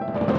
you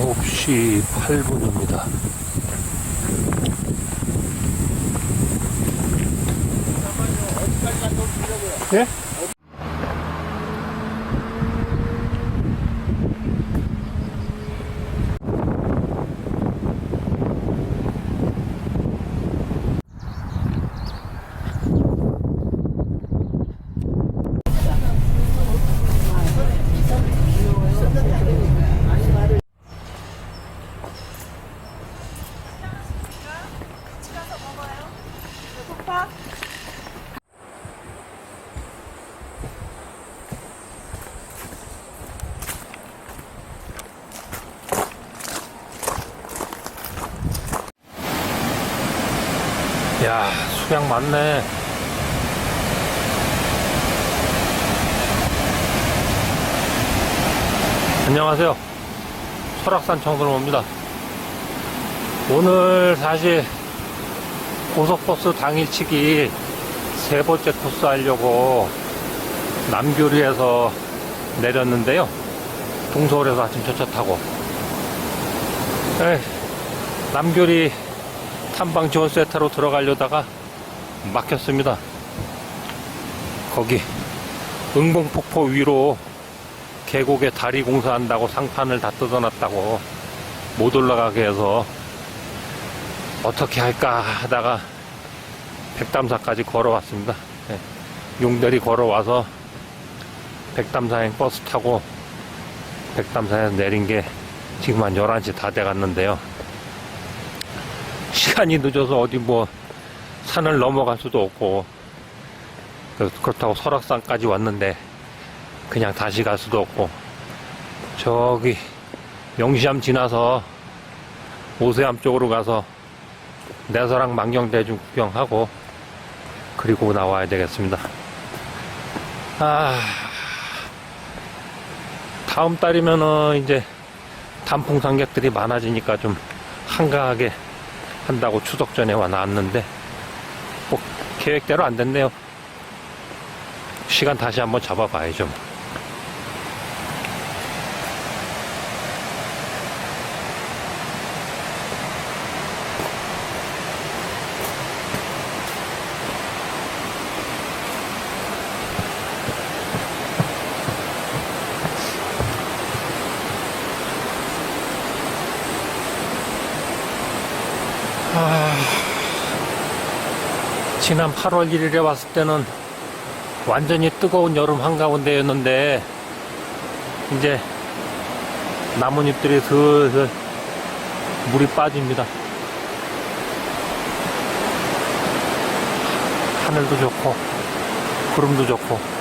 9시 8분입니다. 예? 야, 수량 많네. 안녕하세요. 설악산 청설모입니다. 오늘 사실 고속버스 당일치기 세 번째 코스 하려고 남교리에서 내렸는데요. 동서울에서 아침 첫차 타고. 에이, 남교리 탐방 지원 센터로 들어가려다가 막혔습니다. 거기 응봉폭포 위로 계곡에 다리 공사한다고 상판을 다 뜯어놨다고 못 올라가게 해서 어떻게 할까 하다가 백담사까지 걸어왔습니다. 네. 용대리 걸어와서 백담사행 버스 타고 백담사에서 내린 게 지금 한 11시 다 돼갔는데요. 시간이 늦어서 어디 뭐 산을 넘어갈 수도 없고 그- 그렇다고 설악산까지 왔는데 그냥 다시 갈 수도 없고 저기 영시암 지나서 오세암 쪽으로 가서 내서랑 망경대중 구경하고 그리고 나와야 되겠습니다. 아 다음 달이면은 이제 단풍 상객들이 많아지니까 좀 한가하게 한다고 추석 전에 와뭐 계획대로 안 됐네요. 시간 다시 한번 잡아봐야죠. 뭐. 지난 8월 1일에 왔을 때는 완전히 뜨거운 여름 한가운데였는데 이제 나뭇잎들이 슬슬 물이 빠집니다. 하늘도 좋고 구름도 좋고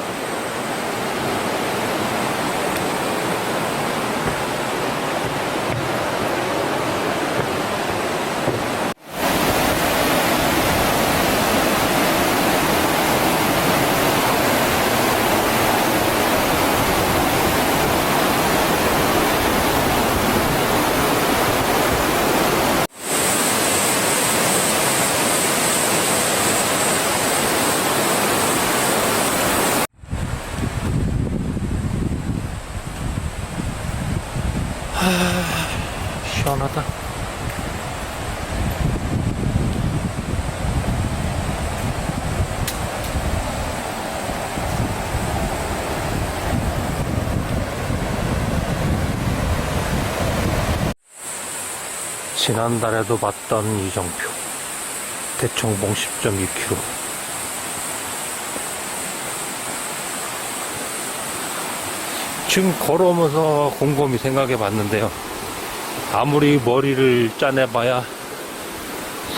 시원하다. 지난달에도 봤던 이정표. 대청봉 10.2km. 지금 걸어오면서 곰곰이 생각해 봤는데요. 아무리 머리를 짜내봐야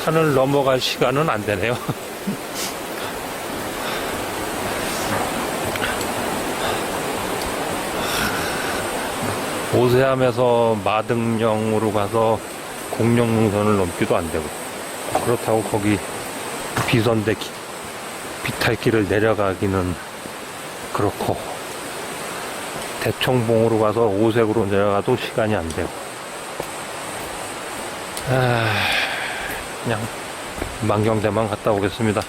산을 넘어갈 시간은 안 되네요. 오세암에서 마등령으로 가서 공룡능선을 넘기도 안 되고 그렇다고 거기 비선대 기- 비탈길을 내려가기는 그렇고 대청봉으로 가서 오색으로 내려가도 시간이 안 되고 아, 그냥 만경대만 갔다 오겠습니다.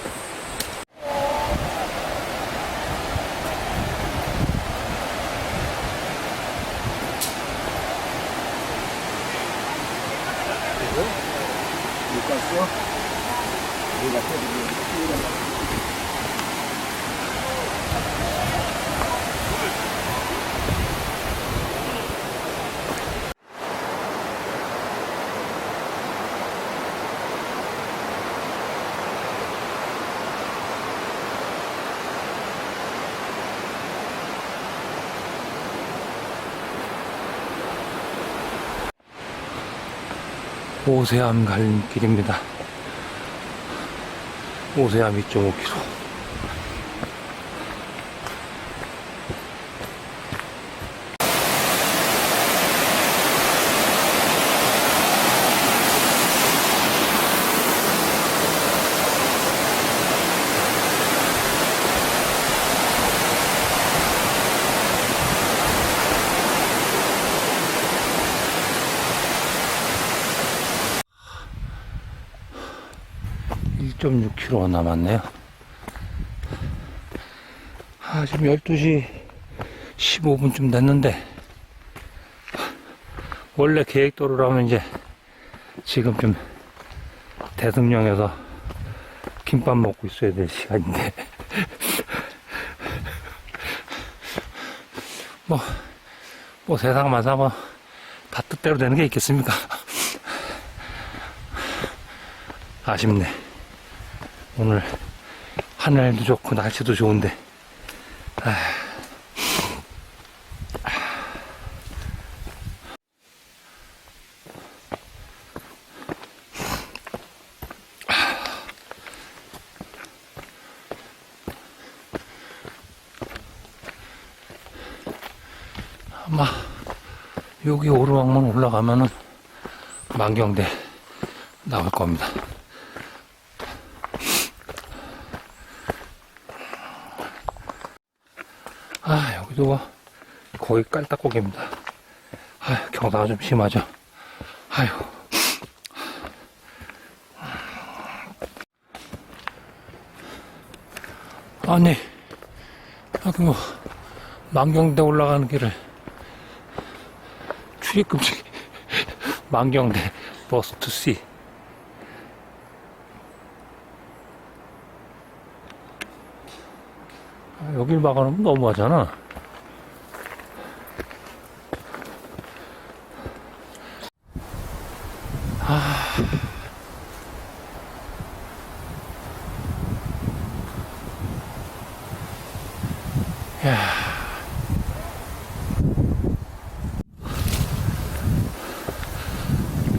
오세암 가는 길입니다. 오세암 2.5km. 일 1.6km 남았네요. 아, 지금 12시 15분쯤 됐는데, 원래 계획대로라면 이제 지금쯤 대승령에서 김밥 먹고 있어야 될 시간인데, 뭐, 뭐 세상 마사 뭐, 다 뜻대로 되는 게 있겠습니까? 아쉽네. 오늘 하늘도 좋고 날씨도 좋은데 아. 아마 여기 오르막만 올라가면은 만경대 나올 겁니다. 와. 거의 깔딱고개입니다. 아, 경사가 좀 심하죠. 아휴. 아니, 여기 뭐, 만경대 올라가는 길을 출입금지, 만경대 버스 투 씨. 아, 여길 막아놓으면 너무하잖아. 아. 야.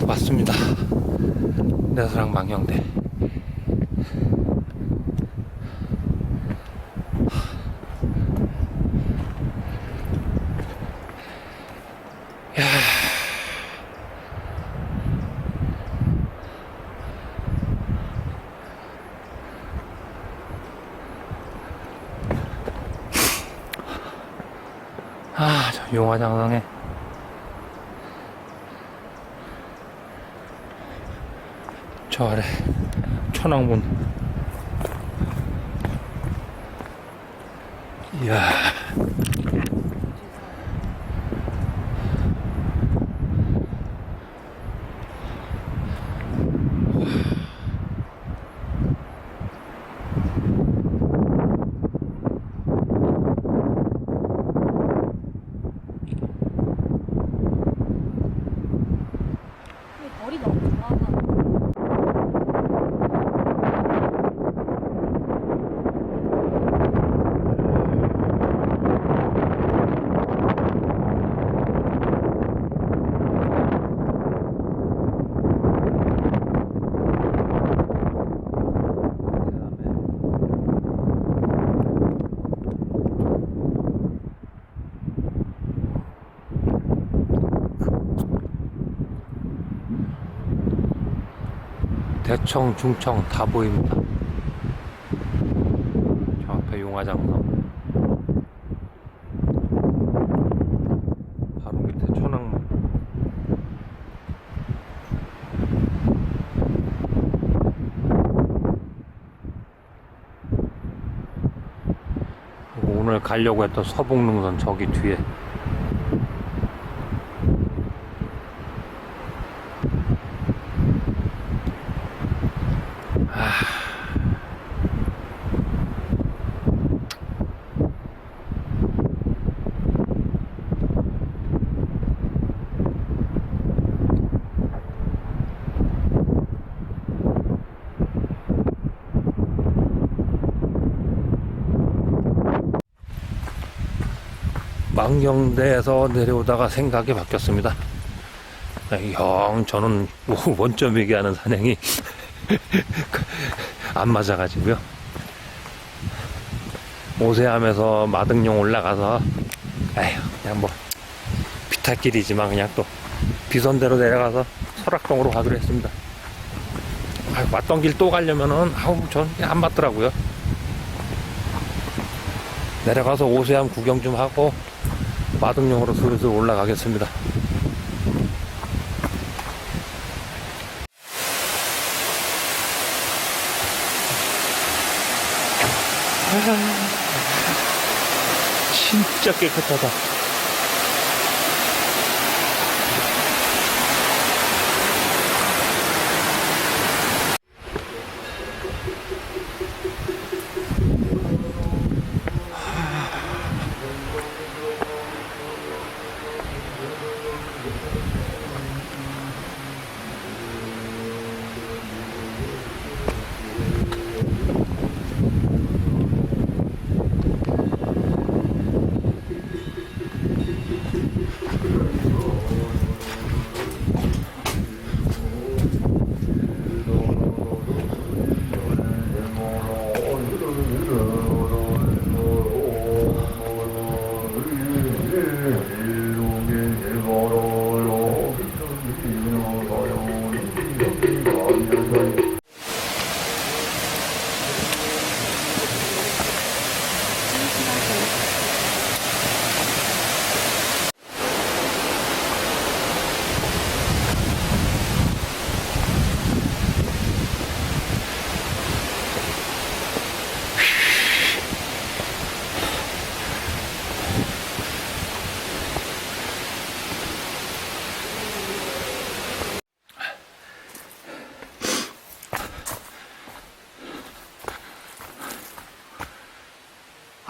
맞습니다. 내 사랑 망령대. 아, 저 용화장성에. 저 아래 천왕문 이야 머리 너무 대청, 중청 다 보입니다. 저 앞에 용화장성. 바로 밑에 천왕문. 오늘 가려고 했던 서북능선 저기 뒤에 망경대에서 내려오다가 생각이 바뀌었습니다. 영 저는 원점 얘기하는 산행이 안 맞아가지고요. 오세암에서 마등령 올라가서 에휴 그냥 뭐 비탈길이지만 그냥 또 비선대로 내려가서 설악동으로 가기로 했습니다. 아, 왔던 길 또 가려면은 아우 전안 맞더라고요. 내려가서 오세암 구경 좀 하고 마등용으로 슬슬 올라가겠습니다. 진짜 깨끗하다.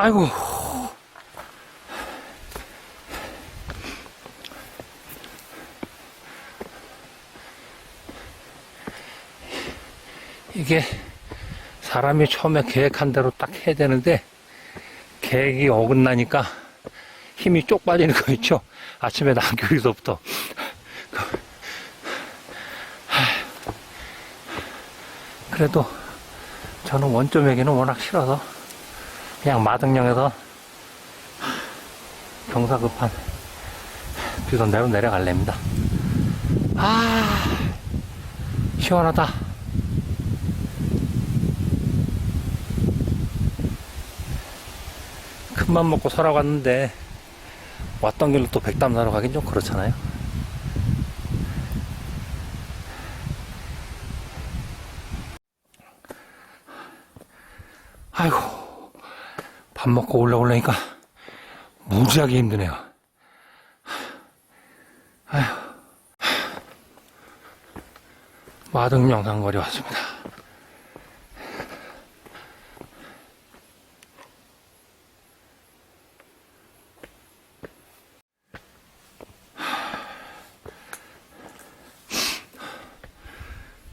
아이고. 이게 사람이 처음에 계획한 대로 딱 해야 되는데 계획이 어긋나니까 힘이 쪽 빠지는 거 있죠. 아침에 남교에서부터 그래도 저는 원점 얘기는 워낙 싫어서 그냥 마등령에서 경사급한 비선대로 내려갈랍니다. 아, 시원하다. 큰맘 먹고 살아갔는데 왔던 길로 또 백담 사러 가긴 좀 그렇잖아요. 아이고. 밥 먹고 올라오려니까 무지하게 힘드네요. 아휴. 마등령 상거리 왔습니다.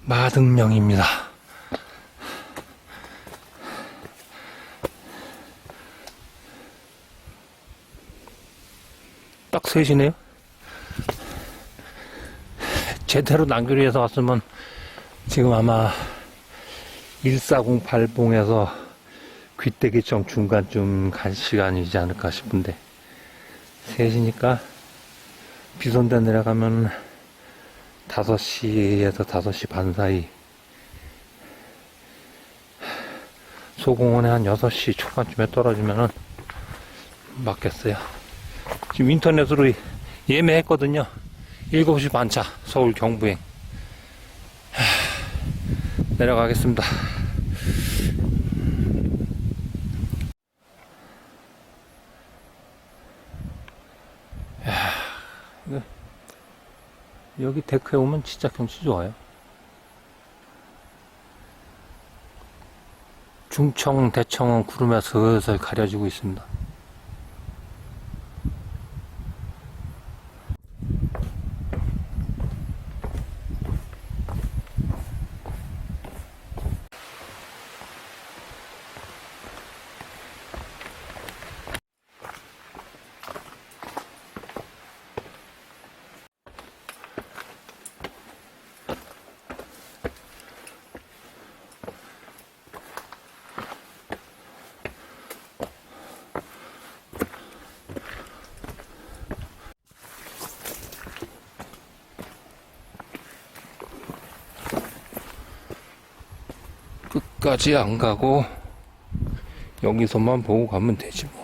마등령입니다. 딱 셋이네요. 제대로 남교리에서 왔으면 지금 아마 1408봉에서 귀때기청 중간쯤 갈 시간이지 않을까 싶은데 셋이니까 비선대 내려가면 5시에서 5시 반 사이 소공원에 한 6시 초반쯤에 떨어지면은 맞겠어요. 지금 인터넷으로 예매했거든요. 7시 반차 서울 경부행. 하, 내려가겠습니다. 여기 데크에 오면 진짜 경치 좋아요. 중청, 대청은 구름에 슬슬 가려지고 있습니다. 끝까지 안 가고 여기서만 보고 가면 되지 뭐.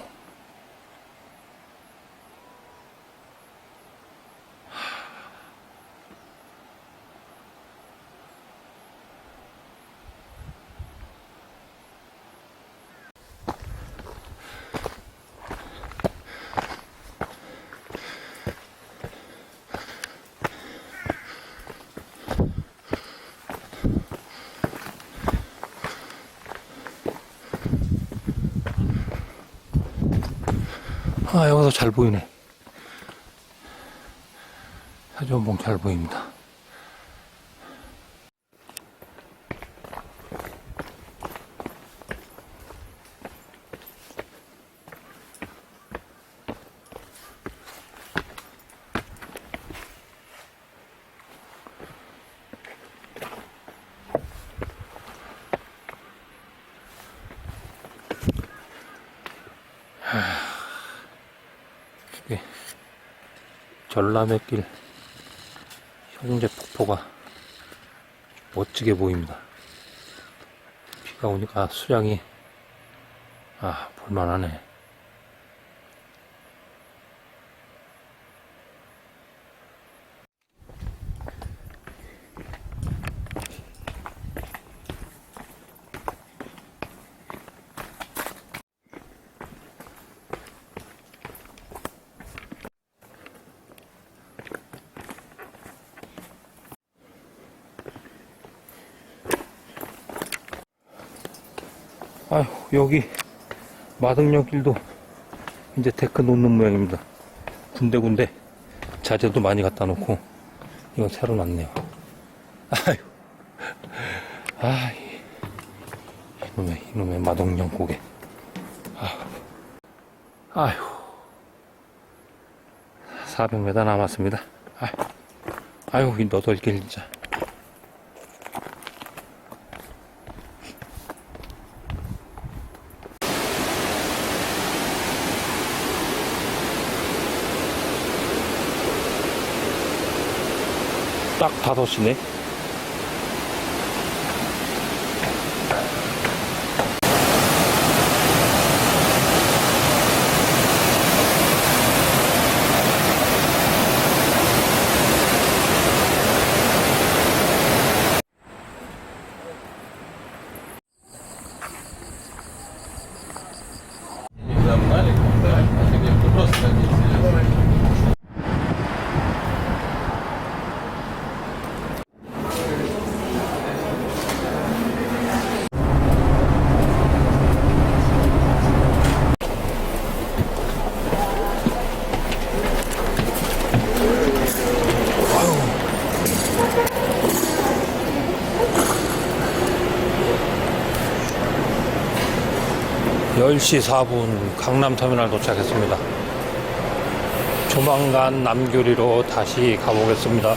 아, 여기서 잘 보이네. 사전봉 잘 보입니다. 이게 전람회길 현재 폭포가 멋지게 보입니다. 비가 오니까 수량이 아 볼만하네. 아휴 여기 마등역 길도 이제 데크 놓는 모양입니다. 군데군데 자재도 많이 갖다 놓고 이건 새로 놨네요. 아휴 아 이- 이놈의 이놈의 마동령 고개. 아. 아휴 400m 남았습니다. 아, 아휴 이 너덜길 진짜. 딱 5시네. 열시 4분 강남터미널 도착했습니다. 조만간 남교리로 다시 가보겠습니다.